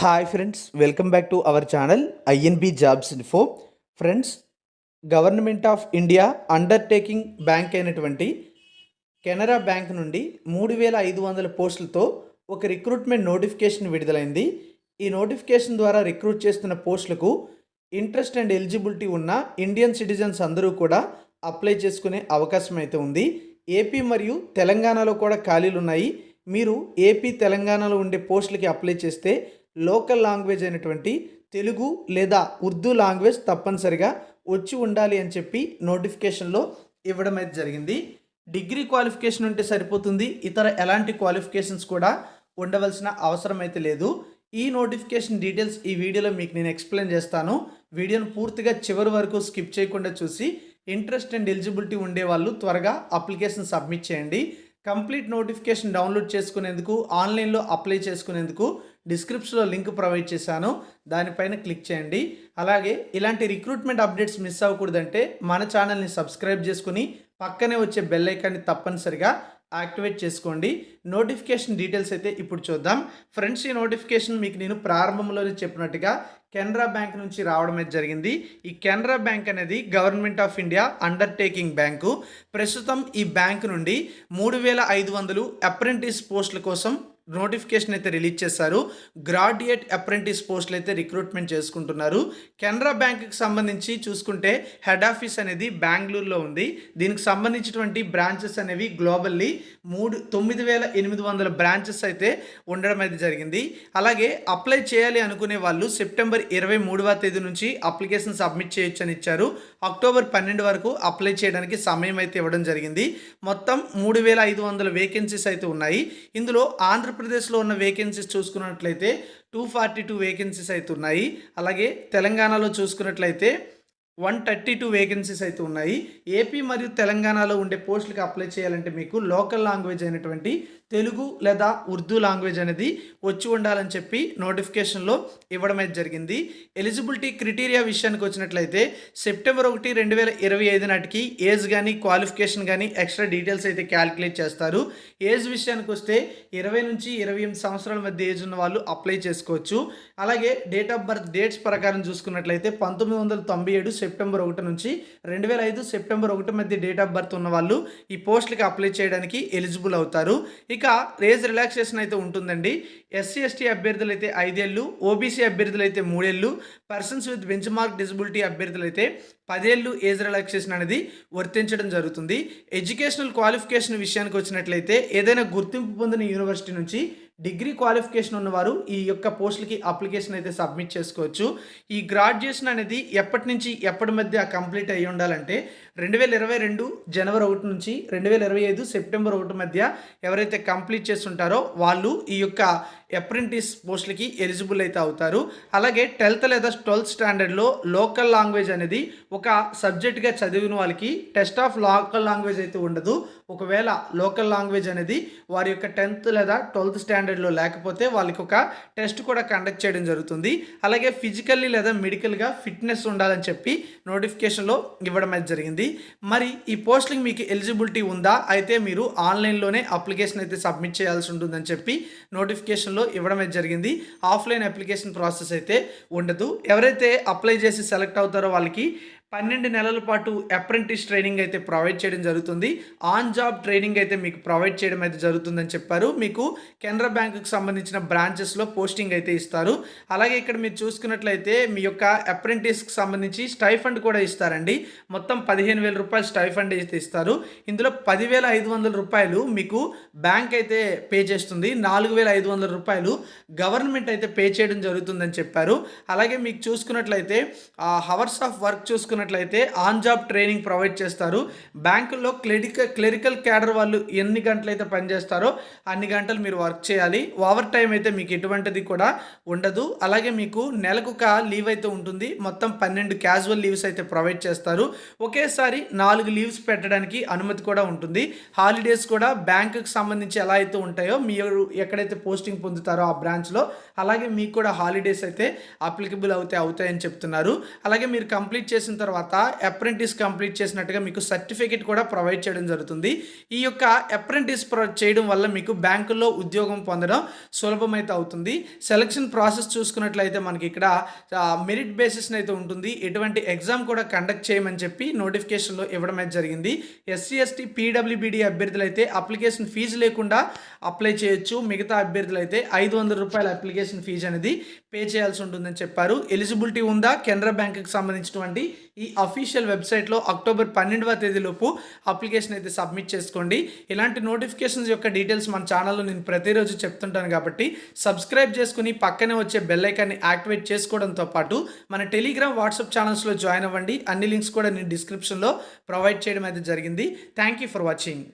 Hi friends welcome back to our channel INB jobs info friends government of India undertaking bank అయినటువంటి Canara bank నుండి మూడు వేల ఐదు వందల పోస్టులతో ఒక రిక్రూట్మెంట్ నోటిఫికేషన్ విడుదలైంది. ఈ నోటిఫికేషన్ ద్వారా రిక్రూట్ చేస్తున్న పోస్టులకు ఇంట్రెస్ట్ అండ్ ఎలిజిబిలిటీ ఉన్న ఇండియన్ సిటిజన్స్ అందరూ కూడా అప్లై చేసుకునే అవకాశం అయితే ఉంది. ఏపీ మరియు తెలంగాణలో కూడా ఖాళీలు ఉన్నాయి. మీరు ఏపీ తెలంగాణలో ఉండే పోస్టులకి అప్లై చేస్తే లోకల్ లాంగ్వేజ్ అయినటువంటి తెలుగు లేదా ఉర్దూ లాంగ్వేజ్ తప్పనిసరిగా వచ్చి ఉండాలి అని చెప్పి నోటిఫికేషన్లో ఇవ్వడం అయితే జరిగింది. డిగ్రీ క్వాలిఫికేషన్ ఉంటే సరిపోతుంది. ఇతర ఎలాంటి క్వాలిఫికేషన్స్ కూడా ఉండవలసిన అవసరం అయితే లేదు. ఈ నోటిఫికేషన్ డీటెయిల్స్ ఈ వీడియోలో మీకు నేను ఎక్స్ప్లెయిన్ చేస్తాను. వీడియోను పూర్తిగా చివరి వరకు స్కిప్ చేయకుండా చూసి ఇంట్రెస్ట్ అండ్ ఎలిజిబిలిటీ ఉండే వాళ్ళు త్వరగా అప్లికేషన్ సబ్మిట్ చేయండి. కంప్లీట్ నోటిఫికేషన్ డౌన్లోడ్ చేసుకునేందుకు ఆన్లైన్లో అప్లై చేసుకునేందుకు డిస్క్రిప్షన్లో లింక్ ప్రొవైడ్ చేశాను. దానిపైన క్లిక్ చేయండి. అలాగే ఇలాంటి రిక్రూట్మెంట్ అప్డేట్స్ మిస్ అవ్వకూడదంటే మన ఛానల్ని సబ్స్క్రైబ్ చేసుకుని పక్కనే వచ్చే బెల్ ఐకాన్ని తప్పనిసరిగా యాక్టివేట్ చేసుకోండి. నోటిఫికేషన్ డీటెయిల్స్ అయితే ఇప్పుడు చూద్దాం. ఫ్రెండ్స్ ఈ నోటిఫికేషన్ మీకు నేను ప్రారంభంలోనే చెప్పినట్టుగా కెనరా బ్యాంక్ నుంచి రావడం అనేది జరిగింది. ఈ కెనరా బ్యాంక్ అనేది government of India undertaking bank. ప్రస్తుతం ఈ బ్యాంక్ నుండి మూడు వేల ఐదు వందలు అప్రెంటిస్ పోస్టుల కోసం నోటిఫికేషన్ అయితే రిలీజ్ చేశారు. గ్రాడ్యుయేట్ అప్రెంటిస్ పోస్టులు అయితే రిక్రూట్మెంట్ చేసుకుంటున్నారు. కెనరా బ్యాంక్కి సంబంధించి చూసుకుంటే హెడ్ ఆఫీస్ అనేది బెంగళూరులో ఉంది. దీనికి సంబంధించినటువంటి బ్రాంచెస్ అనేవి గ్లోబల్లీ మూడు తొమ్మిది వేల ఎనిమిది వందల బ్రాంచెస్ అయితే ఉండడం అయితే జరిగింది. అలాగే అప్లై చేయాలి అనుకునే వాళ్ళు సెప్టెంబర్ ఇరవై మూడవ తేదీ నుంచి అప్లికేషన్ సబ్మిట్ చేయొచ్చు అని ఇచ్చారు. అక్టోబర్ పన్నెండు వరకు అప్లై చేయడానికి సమయం అయితే ఇవ్వడం జరిగింది. మొత్తం మూడు వేల ఐదు వందల వేకెన్సీస్ అయితే ఉన్నాయి. ఇందులో ఆంధ్ర ఆంధ్రప్రదేశ్లో ఉన్న వేకెన్సీస్ చూసుకున్నట్లయితే టూ ఫార్టీ టూ వేకెన్సీస్ అయితే ఉన్నాయి. అలాగే తెలంగాణలో చూసుకున్నట్లయితే వన్ థర్టీ టూ వేకెన్సీస్ అయితే ఉన్నాయి. ఏపీ మరియు తెలంగాణలో ఉండే పోస్టులకు అప్లై చేయాలంటే మీకు లోకల్ లాంగ్వేజ్ అయినటువంటి తెలుగు లేదా ఉర్దూ లాంగ్వేజ్ అనేది వచ్చి ఉండాలని చెప్పి నోటిఫికేషన్లో ఇవ్వడం అయితే జరిగింది. ఎలిజిబిలిటీ క్రిటీరియా విషయానికి వచ్చినట్లయితే సెప్టెంబర్ ఒకటి రెండు వేల ఇరవై ఐదు నాటికి ఏజ్ కానీ క్వాలిఫికేషన్ కానీ ఎక్స్ట్రా డీటెయిల్స్ అయితే క్యాలిక్యులేట్ చేస్తారు. ఏజ్ విషయానికి వస్తే ఇరవై నుంచి ఇరవై ఎనిమిది సంవత్సరాల మధ్య ఏజ్ ఉన్న వాళ్ళు అప్లై చేసుకోవచ్చు. అలాగే డేట్ ఆఫ్ బర్త్ డేట్స్ ప్రకారం చూసుకున్నట్లయితే పంతొమ్మిది వందల తొంభై ఏడు సెప్టెంబర్ ఒకటి నుంచి రెండు వేల ఐదు సెప్టెంబర్ ఒకటి మధ్య డేట్ ఆఫ్ బర్త్ ఉన్న వాళ్ళు ఈ పోస్టులకి అప్లై చేయడానికి ఎలిజిబుల్ అవుతారు. ఇక రేజ్ రిలాక్సేషన్ అయితే ఉంటుందండి. ఎస్సీ ఎస్టీ అభ్యర్థులు అయితే ఐదేళ్ళు ఓబీసీ అభ్యర్థులు అయితే మూడేళ్ళు persons with benchmark disability అభ్యర్థులు అయితే పదేళ్ళు ఏజ్ రిలాక్సేషన్ అనేది వర్తించడం జరుగుతుంది. ఎడ్యుకేషనల్ క్వాలిఫికేషన్ విషయానికి వచ్చినట్లయితే ఏదైనా గుర్తింపు పొందిన యూనివర్సిటీ నుంచి డిగ్రీ క్వాలిఫికేషన్ ఉన్నవారు ఈ యొక్క పోస్టులకి అప్లికేషన్ అయితే సబ్మిట్ చేసుకోవచ్చు. ఈ గ్రాడ్యుయేషన్ అనేది ఎప్పటి నుంచి ఎప్పటి మధ్య కంప్లీట్ అయ్యి ఉండాలంటే రెండు వేల ఇరవై రెండు జనవరి ఒకటి నుంచి రెండు వేల ఇరవై ఐదు సెప్టెంబర్ ఒకటి మధ్య ఎవరైతే కంప్లీట్ చేస్తుంటారో వాళ్ళు ఈ యొక్క అప్రెంటిస్ పోస్టులకి ఎలిజిబుల్ అయితే అవుతారు. అలాగే టెన్త్ లేదా ట్వెల్త్ స్టాండర్డ్లో లోకల్ లాంగ్వేజ్ అనేది ఒక సబ్జెక్ట్గా చదివిన వాళ్ళకి టెస్ట్ ఆఫ్ లోకల్ లాంగ్వేజ్ అయితే ఉండదు. ఒకవేళ లోకల్ లాంగ్వేజ్ అనేది వారి యొక్క టెన్త్ లేదా ట్వెల్త్ స్టాండర్డ్లో లేకపోతే వాళ్ళకి ఒక టెస్ట్ కూడా కండక్ట్ చేయడం జరుగుతుంది. అలాగే ఫిజికల్లీ లేదా మెడికల్గా ఫిట్నెస్ ఉండాలని చెప్పి నోటిఫికేషన్లో ఇవ్వడం అయితే జరిగింది. మరి ఈ పోస్టింగ్ మీకు ఎలిజిబిలిటీ ఉందా? అయితే మీరు ఆన్లైన్లోనే అప్లికేషన్ అయితే సబ్మిట్ చేయాల్సి ఉంటుందని చెప్పి నోటిఫికేషన్లో ఇవ్వడం ఇవ్వడమే జరిగింది. ఆఫ్లైన్ అప్లికేషన్ ప్రాసెస్ అయితే ఉండదు. ఎవరైతే అప్లై చేసి సెలెక్ట్ అవుతారో వాళ్ళకి పన్నెండు నెలల పాటు అప్రెంటిస్ ట్రైనింగ్ అయితే ప్రొవైడ్ చేయడం జరుగుతుంది. ఆన్ జాబ్ ట్రైనింగ్ అయితే మీకు ప్రొవైడ్ చేయడం అయితే జరుగుతుందని చెప్పారు. మీకు కెనరా బ్యాంకుకు సంబంధించిన బ్రాంచెస్లో పోస్టింగ్ అయితే ఇస్తారు. అలాగే ఇక్కడ మీరు చూసుకున్నట్లయితే మీ యొక్క అప్రెంటిస్కి సంబంధించి స్టైఫండ్ కూడా ఇస్తారండి. మొత్తం పదిహేను వేల రూపాయలు స్టైఫండ్ అయితే ఇస్తారు. ఇందులో పదివేల ఐదు వందల రూపాయలు మీకు బ్యాంక్ అయితే పే చేస్తుంది. నాలుగు వేల ఐదు వందల రూపాయలు గవర్నమెంట్ అయితే పే చేయడం జరుగుతుందని చెప్పారు. అలాగే మీకు చూసుకున్నట్లయితే హవర్స్ ఆఫ్ వర్క్ చూసుకున్న చూసుకున్నట్లయితే ఆన్ జాబ్ ట్రైనింగ్ ప్రొవైడ్ చేస్తారు. బ్యాంకుల్లో క్లెరికల్ క్లెరికల్ క్యాడర్ వాళ్ళు ఎన్ని గంటలైతే పనిచేస్తారో అన్ని గంటలు మీరు వర్క్ చేయాలి. ఓవర్ టైం అయితే మీకు ఎటువంటిది కూడా ఉండదు. అలాగే మీకు నెలకు ఒక లీవ్ అయితే ఉంటుంది. మొత్తం పన్నెండు క్యాజువల్ లీవ్స్ అయితే ప్రొవైడ్ చేస్తారు. ఒకేసారి నాలుగు లీవ్స్ పెట్టడానికి అనుమతి కూడా ఉంటుంది. హాలిడేస్ కూడా బ్యాంకుకి సంబంధించి ఎలా అయితే ఉంటాయో మీరు ఎక్కడైతే పోస్టింగ్ పొందుతారో ఆ బ్రాంచ్లో అలాగే మీకు కూడా హాలిడేస్ అయితే అప్లికబుల్ అవుతాయి అవుతాయని చెప్తున్నారు. అలాగే మీరు కంప్లీట్ చేసిన తర్వాత తర్వాత అప్రెంటిస్ కంప్లీట్ చేసినట్టుగా మీకు సర్టిఫికేట్ కూడా ప్రొవైడ్ చేయడం జరుగుతుంది. ఈ యొక్క అప్రెంటిస్ చేయడం వల్ల మీకు బ్యాంకుల్లో ఉద్యోగం పొందడం సులభమైతే అవుతుంది. సెలక్షన్ ప్రాసెస్ చూసుకున్నట్లయితే మనకి ఇక్కడ మెరిట్ బేసిస్ని అయితే ఉంటుంది. ఎటువంటి ఎగ్జామ్ కూడా కండక్ట్ చేయమని చెప్పి నోటిఫికేషన్లో ఇవ్వడం అయితే జరిగింది. ఎస్సీ ఎస్టీ పీడబ్ల్యూబీడీ అభ్యర్థులు అయితే అప్లికేషన్ ఫీజు లేకుండా అప్లై చేయొచ్చు. మిగతా అభ్యర్థులు అయితే ఐదు వందల రూపాయల అప్లికేషన్ ఫీజు అనేది పే చేయాల్సి ఉంటుందని చెప్పారు. ఎలిజిబిలిటీ ఉందా? కెనరా బ్యాంకుకి సంబంధించినటువంటి ఈ అఫీషియల్ వెబ్సైట్లో అక్టోబర్ పన్నెండవ తేదీలోపు అప్లికేషన్ అయితే సబ్మిట్ చేసుకోండి. ఇలాంటి నోటిఫికేషన్స్ యొక్క డీటెయిల్స్ మన ఛానల్లో నేను ప్రతిరోజు చెప్తుంటాను కాబట్టి సబ్స్క్రైబ్ చేసుకుని పక్కనే వచ్చే బెల్ ఐకాన్ని యాక్టివేట్ చేసుకోవడంతో పాటు మన టెలిగ్రామ్ వాట్సాప్ ఛానల్స్లో జాయిన్ అవ్వండి. అన్ని లింక్స్ కూడా నేను డిస్క్రిప్షన్లో ప్రొవైడ్ చేయడం అయితే జరిగింది. Thank you for watching